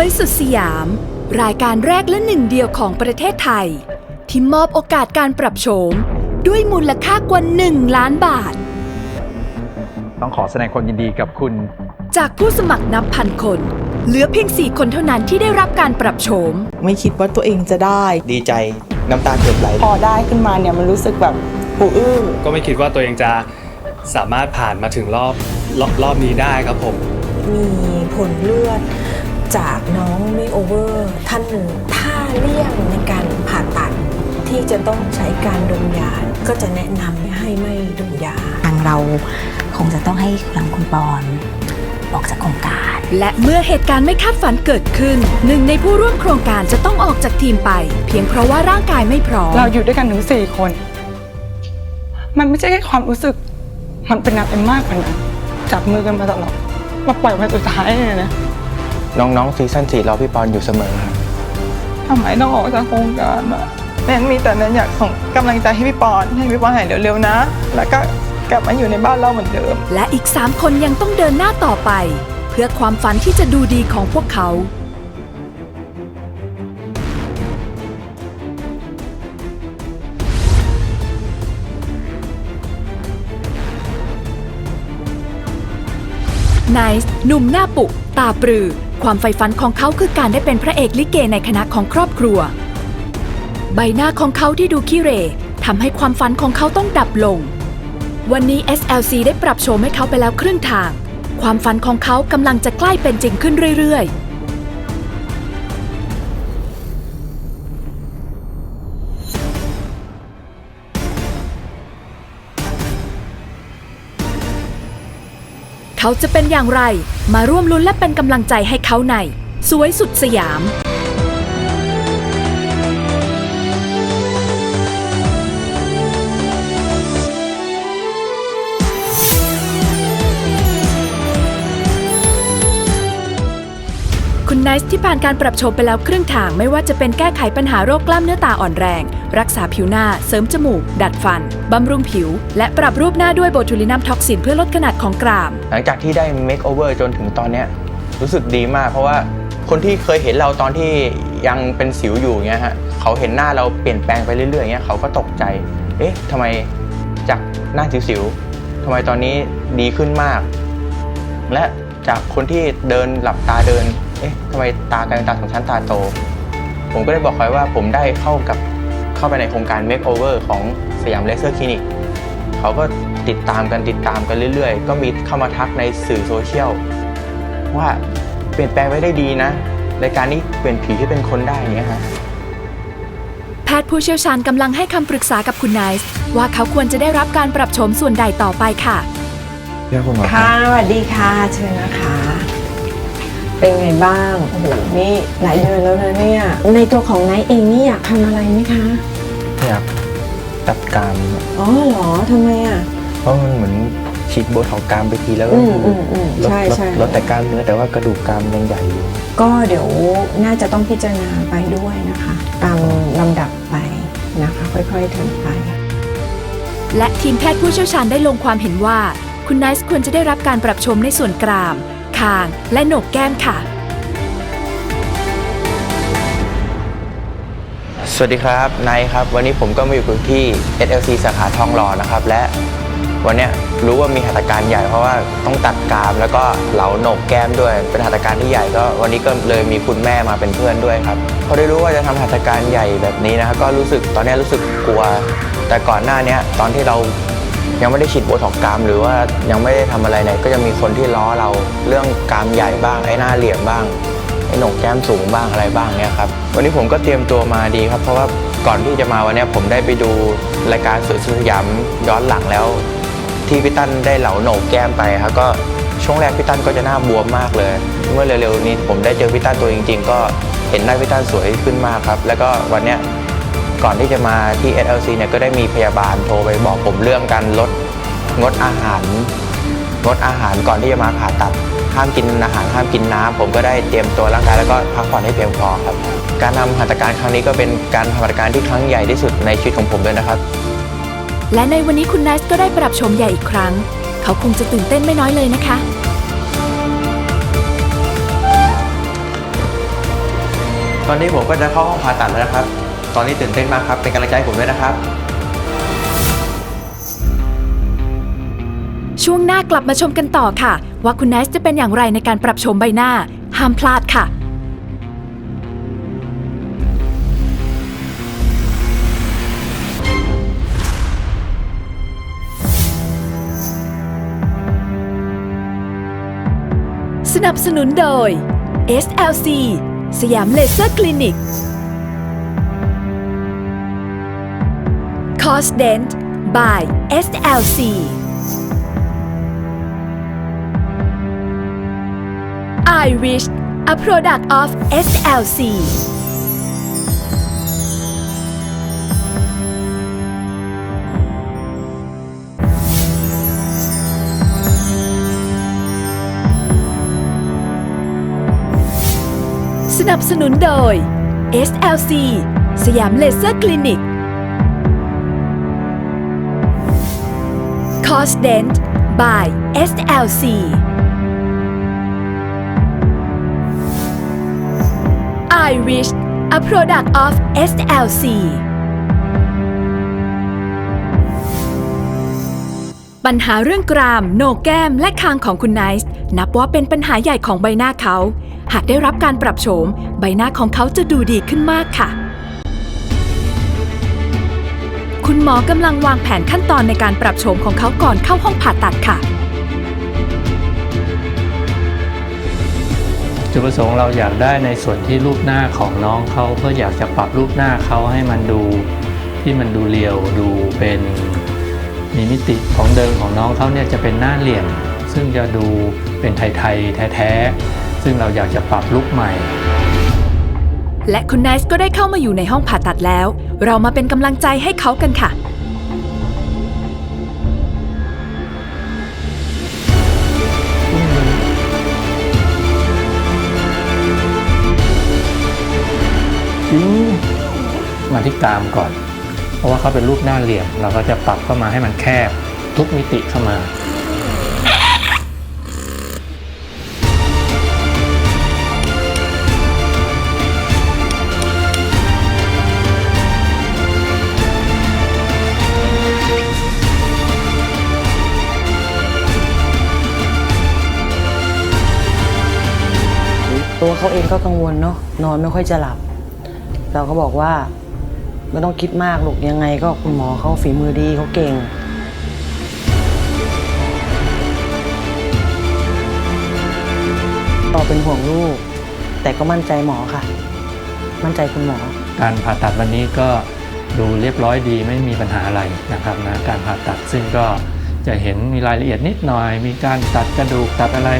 วยสุดสยาม รายการแรกและหนึ่งเดียวของประเทศไทย ที่มอบโอกาสการปรับโฉมด้วยมูลค่ากว่า 1 ล้านบาท ต้องขอแสดงความยินดีกับคุณ จากผู้สมัครนับพันคน เหลือเพียง 4 คนเท่านั้นที่ได้รับการปรับโฉม ไม่คิดว่าตัวเองจะได้ ดีใจน้ำตาเกือบไหล พอได้ขึ้นมาเนี่ยมันรู้สึกแบบหูอื้อ ก็ไม่คิดว่าตัวเองจะสามารถผ่านมาถึงรอบรอบรอบนี้ได้ครับผม มีผลเลือด จากน้องเมโอเวอร์ท่านหนึ่ง ถ้าเลี่ยงในการผ่าตัดที่จะต้องใช้การดมยา ก็จะแนะนำให้ไม่ดมยา ทางเราคงจะต้องให้ทางคุณปอนออกจากโครงการ และเมื่อเหตุการณ์ไม่คาดฝันเกิดขึ้น หนึ่งในผู้ร่วมโครงการจะต้องออกจากทีมไป เพียงเพราะว่าร่างกายไม่พร้อม เราอยู่ด้วยกันถึงสี่คน มันไม่ใช่แค่ความรู้สึก มันเป็นอะไรมากกว่านั้นจับมือกันมาตลอดมาปล่อยวันสุดท้ายเนี่ยนะ น้องๆซีซั่นสี่รอพี่ปอนอยู่เสมอครับทำไมต้องออกจากโครงการอะแนนมีแต่แนนอยากส่งกำลังใจให้พี่ปอนให้พี่ปอนหายเร็วๆนะ แล้วก็กลับมาอยู่ในบ้านเราเหมือนเดิม และอีก 3 คนยังต้องเดินหน้าต่อไป เพื่อความฝันที่จะดูดีของพวกเขา ไนซ์หนุ่มหน้าปุก ตาปรือ ความใฝ่ฝันของเขาคือการได้เป็นพระเอกลิเกในคณะของครอบครัว ใบหน้าของเขาที่ดูขี้เหร่ทำให้ความฝันของเขาต้องดับลง วันนี้ SLC ได้ปรับโฉมให้เขาไปแล้วครึ่งทาง ความฝันของเขากำลังจะใกล้เป็นจริงขึ้นเรื่อยๆ เขาจะเป็นอย่างไร มาร่วมลุ้นและเป็นกำลังใจให้เขาใน สวยสุดสยาม ไนซ์ที่ผ่านการปรับโฉมไปแล้วครึ่งทางไม่ว่าจะเป็นแก้ไขปัญหาโรคกล้ามเนื้อตาอ่อนแรง รักษาผิวหน้า เสริมจมูก ดัดฟัน บำรุงผิว และปรับรูปหน้าด้วยโบทูลินัมท็อกซินเพื่อลดขนาดของกราม หลังจากที่ได้ make over จนถึงตอนเนี้ยรู้สึกดีมาก เพราะว่าคนที่เคยเห็นเราตอนที่ยังเป็นสิวอยู่เงี้ยฮะเขาเห็นหน้าเราเปลี่ยนแปลงไปเรื่อยๆเงี้ยเขาก็ตกใจ เอ๊ะทำไมจากหน้าสิวๆทำไมตอนนี้ดีขึ้นมาก และจากคนที่เดินหลับตาเดิน เอ๊ะทำไมตากลายเป็นตาของชั้นตาโต ผมก็ได้บอกเขาว่าผมได้เข้ากับเข้าไปในโครงการ make over ของสยามเลเซอร์คลินิกเขาก็ติดตามกันติดตามกันเรื่อยๆ ก็มีเข้ามาทักในสื่อโซเชียลว่าเปลี่ยนแปลงไว้ได้ดีนะรายการนี้เปลี่ยนผีให้เป็นคนได้อย่างเงี้ยฮะแพทย์ผู้เชี่ยวชาญกำลังให้คำปรึกษากับคุณไนซ์ว่าเขาควรจะได้รับการปรับโฉมส่วนใดต่อไปค่ะเรียกคุณหมอค่ะสวัสดีค่ะ เชิญนะคะ เป็นไงบ้างโอ้โหนี่หลายเดือนแล้วนะเนี่ย ในตัวของไนท์เองนี่อยากทำอะไรไหมคะ อยากตัดกรามอ๋อเหรอทำไมอะ เพราะมันเหมือนฉีดโบท็อกซ์กรามไปทีแล้วก็อืมอืมอืมลดใช่ลดใช่ ลดแต่กล้ามเนื้อแต่ว่ากระดูกกรามยังใหญ่อยู่ ก็เดี๋ยวน่าจะต้องพิจารณาไปด้วยนะคะ ตามลำดับไปนะคะ ค่อยๆทำไป และทีมแพทย์ผู้เชี่ยวชาญได้ลงความเห็นว่า คุณไนซ์ควรจะได้รับการปรับโฉมในส่วนกราม คาง และโหนกแก้มค่ะ สวัสดีครับนายครับ วันนี้ผมก็มาอยู่ที่ SLC สาขาทองหล่อนะครับ และวันเนี้ยรู้ว่ามีหัตถการใหญ่เพราะว่าต้องตัดกราม แล้วก็เหลาโหนกแก้มด้วย เป็นหัตถการที่ใหญ่ก็วันนี้ก็เลยมีคุณแม่มาเป็นเพื่อนด้วยครับพอได้รู้ว่าจะทำหัตถการใหญ่แบบนี้นะครับก็รู้สึกตอนเนี้ยรู้สึกกลัว แต่ก่อนหน้าเนี้ยตอนที่เรา ยังไม่ได้ฉีดโบท็อกกราม หรือว่ายังไม่ได้ทำอะไรเนี่ยก็จะมีคนที่ล้อเราเรื่องกรามใหญ่บ้างไอ้หน้าเหลี่ยมบ้างไอ้หนกแก้มสูงบ้างอะไรบ้างเนี่ยครับวันนี้ผมก็เตรียมตัวมาดีครับ เพราะว่าก่อนที่จะมาวันนี้ผมได้ไปดูรายการสวยสุดสยามย้อนหลังแล้ว ที่พี่ตั้นได้เหลาโหนกแก้มไปครับก็ช่วงแรกพี่ตั้นก็จะหน้าบวมมากเลย เมื่อเร็วๆนี้ผมได้เจอพี่ตั้นตัวจริง ๆ ก็เห็นหน้าพี่ตั้นสวยขึ้นมากครับ แล้วก็วันเนี้ย ก่อนที่จะมาที่ SLC เนี่ยก็ได้มีพยาบาลโทรไปบอกผมเรื่องการลดงดอาหาร งดอาหารก่อนที่จะมาผ่าตัด ห้ามกินอาหารห้ามกินน้ำผมก็ได้เตรียมตัวร่างกายแล้วก็พักผ่อนให้เพียงพอครับ การทำหัตถการครั้งนี้ก็เป็นการทำหัตถการที่ครั้งใหญ่ที่สุดในชีวิตของผมเลยนะครับ และในวันนี้คุณไนซ์ก็ได้ปรับโฉมใหญ่อีกครั้ง เขาคงจะตื่นเต้นไม่น้อยเลยนะคะ ตอนนี้ผมก็จะเข้าห้องผ่าตัดแล้วนะครับ ตอนนี้ตื่นเต้นมากครับ เป็นกำลังใจให้ผมด้วยนะครับ ช่วงหน้ากลับมาชมกันต่อค่ะ ว่าคุณไนซ์จะเป็นอย่างไรในการปรับโฉมใบหน้า ห้ามพลาดค่ะสนับสนุนโดย SLC สยามเลเซอร์คลินิก s d e n t by SLC I Wish a product of SLC สนับสนุนโดย SLC สยามเลเซอร์คลินิก c o s d e n t by SLC I Wish a product of SLC ปัญหาเรื่องกราม โหนกแก้ม และคางของคุณไนซ์นับว่าเป็นปัญหาใหญ่ของใบหน้าเขา หากได้รับการปรับโฉม ใบหน้าของเขาจะดูดีขึ้นมากค่ะ คุณหมอกำลังวางแผนขั้นตอนในการปรับโฉมของเขาก่อนเข้าห้องผ่าตัดค่ะ จุดประสงค์เราอยากได้ในส่วนที่รูปหน้าของน้องเขาเพื่ออยากจะปรับรูปหน้าเขาให้มันดูที่มันดูเรียวดูเป็นมีมิติของเดิมของน้องเขาเนี่ยจะเป็นหน้าเหลี่ยม ซึ่งจะดูเป็นไทยๆแท้ๆซึ่งเราอยากจะปรับลุคใหม่ และคุณไนซ์ก็ได้เข้ามาอยู่ในห้องผ่าตัดแล้ว เรามาเป็นกำลังใจให้เขากันค่ะ มาที่กรามก่อน เพราะว่าเขาเป็นรูปหน้าเหลี่ยม เราก็จะปรับเข้ามาให้มันแคบ ทุกมิติเข้ามา เขาเองก็กังวลเนาะนอนไม่ค่อยจะหลับ เราก็บอกว่าไม่ต้องคิดมากลูกยังไงก็คุณหมอเขาฝีมือดีเขาเก่ง ต่อเป็นห่วงลูก แต่ก็มั่นใจหมอค่ะ มั่นใจคุณหมอ การผ่าตัดวันนี้ก็ดูเรียบร้อยดีไม่มีปัญหาอะไรนะครับนะการผ่าตัดซึ่งก็จะเห็นมีรายละเอียดนิดหน่อย มีการตัดกระดูกตัดอะไร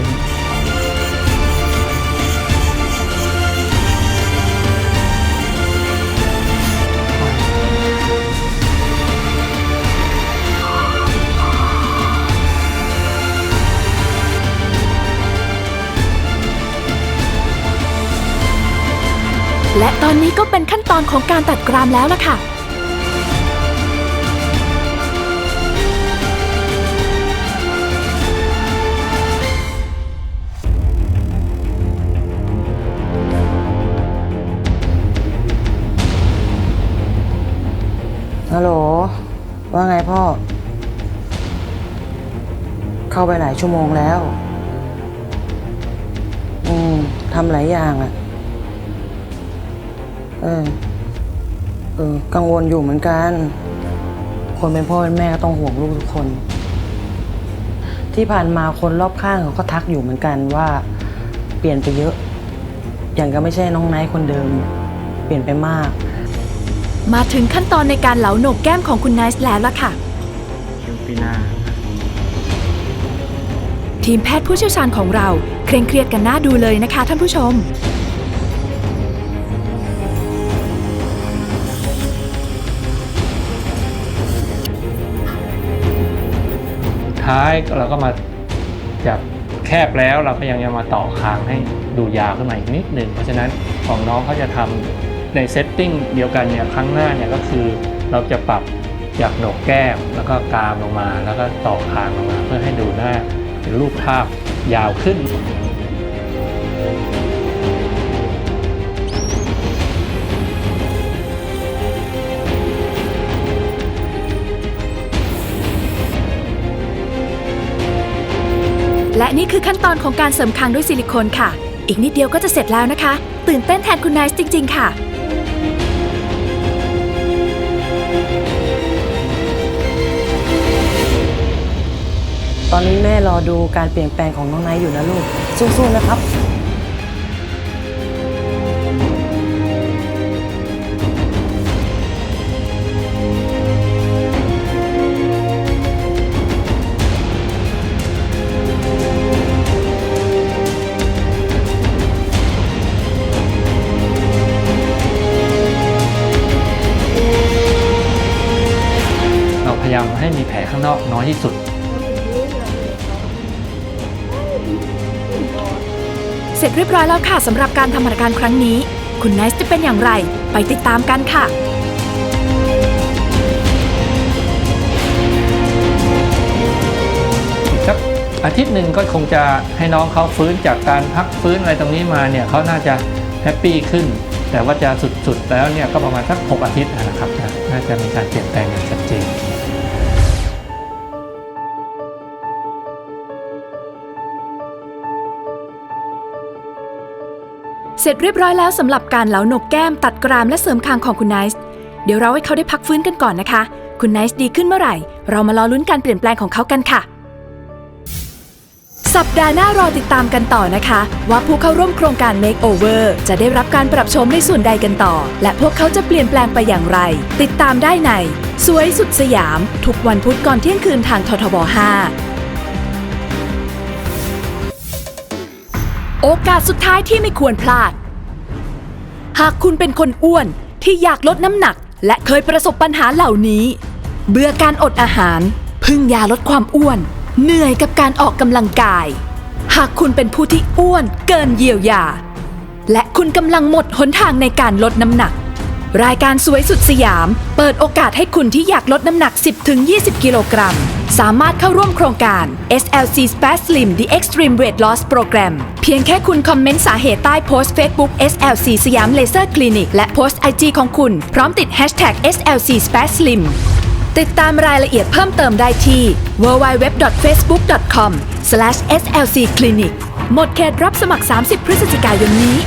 ตอนนี้ก็เป็นขั้นตอนของการตัดกรามแล้วล่ะค่ะ ฮัลโหล ว่าไงพ่อ เข้าไปหลายชั่วโมงแล้ว อืมทำหลายอย่างอะ่ะ เออ เออ กังวลอยู่เหมือนกัน คนเป็นพ่อเป็นแม่ก็ต้องห่วงลูกทุกคน ที่ผ่านมาคนรอบข้างเขาก็ทักอยู่เหมือนกันว่า เปลี่ยนไปเยอะ อย่างก็ไม่ใช่น้องไนท์คนเดิม เปลี่ยนไปมาก มาถึงขั้นตอนในการเหลาโหนกแก้มของคุณไนซ์แล้วล่ะค่ะปีหน้า ทีมแพทย์ผู้เชี่ยวชาญของเรา เคร่งเครียดกันหน้าดูเลยนะคะท่านผู้ชม ท้ายเราก็มาจากแคบแล้วเราก็ยังจะมาต่อคางให้ดูยาวขึ้นมาอีกนิดหนึ่งเพราะฉะนั้นของน้องเขาจะทำในเซตติ้งเดียวกันเนี่ยครั้งหน้าเนี่ยก็คือเราจะปรับจากโหนกแก้มแล้วก็กรามลงมา แล้วก็ต่อคางลงมา เพื่อให้ดูหน้าเป็นรูปภาพยาวขึ้น และนี่คือขั้นตอนของการเสริมคางด้วยซิลิโคนค่ะ อีกนิดเดียวก็จะเสร็จแล้วนะคะ ตื่นเต้นแทนคุณนายจริง ๆ ค่ะ ตอนนี้แม่รอดูการเปลี่ยนแปลงของน้องไนท์อยู่นะลูก สู้ๆนะครับาพยายามให้มีแผลข้างนอกน้อยที่สุด เสร็จเรียบร้อยแล้วค่ะสำหรับการทำหัตถการครั้งนี้ คุณไนซ์จะเป็นอย่างไร ไปติดตามกันค่ะสักอาทิตย์หนึ่งก็คงจะให้น้องเขาฟื้นจากการพักฟื้นอะไรตรงนี้มาเนี่ยเขาน่าจะแฮปปี้ขึ้น แต่ว่าจะสุดๆแล้วเนี่ยก็ประมาณสัก 6 อาทิตย์นะครับนะน่าจะมีการเปลี่ยนแปลงอย่างชัดเจน เสร็จเรียบร้อยแล้วสำหรับการเหลาหนกแก้มตัดกรามและเสริมคางของคุณไนซ์เดี๋ยวเราให้เขาได้พักฟื้นกันก่อนนะคะ คุณไนซ์ดีขึ้นเมื่อไหร่ เรามารอลุ้นการเปลี่ยนแปลงของเขากันค่ะ สัปดาห์หน้ารอติดตามกันต่อนะคะ ว่าผู้เข้าร่วมโครงการ Makeover จะได้รับการปรับโฉมในส่วนใดกันต่อ และพวกเขาจะเปลี่ยนแปลงไปอย่างไร ติดตามได้ใน สวยสุดสยาม ทุกวันพุธก่อนเที่ยงคืนทางททบ 5 โอกาสสุดท้ายที่ไม่ควรพลาด หากคุณเป็นคนอ้วนที่อยากลดน้ำหนัก และเคยประสบปัญหาเหล่านี้ เบื่อการอดอาหาร พึ่งยาลดความอ้วน เหนื่อยกับการออกกำลังกาย หากคุณเป็นผู้ที่อ้วนเกินเยียวยา และคุณกำลังหมดหนทางในการลดน้ำหนัก รายการสวยสุดสยาม เปิดโอกาสให้คุณที่อยากลดน้ำหนัก 10-20 กิโลกรัม สามารถเข้าร่วมโครงการ SLC Spaz Slim The Extreme Weight Loss Program เพียงแค่คุณคอมเมนต์สาเหตุใต้โพสต์ Facebook SLC สยามเลเซอร์คลินิกและโพสต์ IG ของคุณ พร้อมติด Hashtag SLC Spaz Slim ติดตามรายละเอียดเพิ่มเติมได้ที่ www.facebook.com/slcclinic หมดเขตรับสมัคร 30 พฤศจิกายนนี้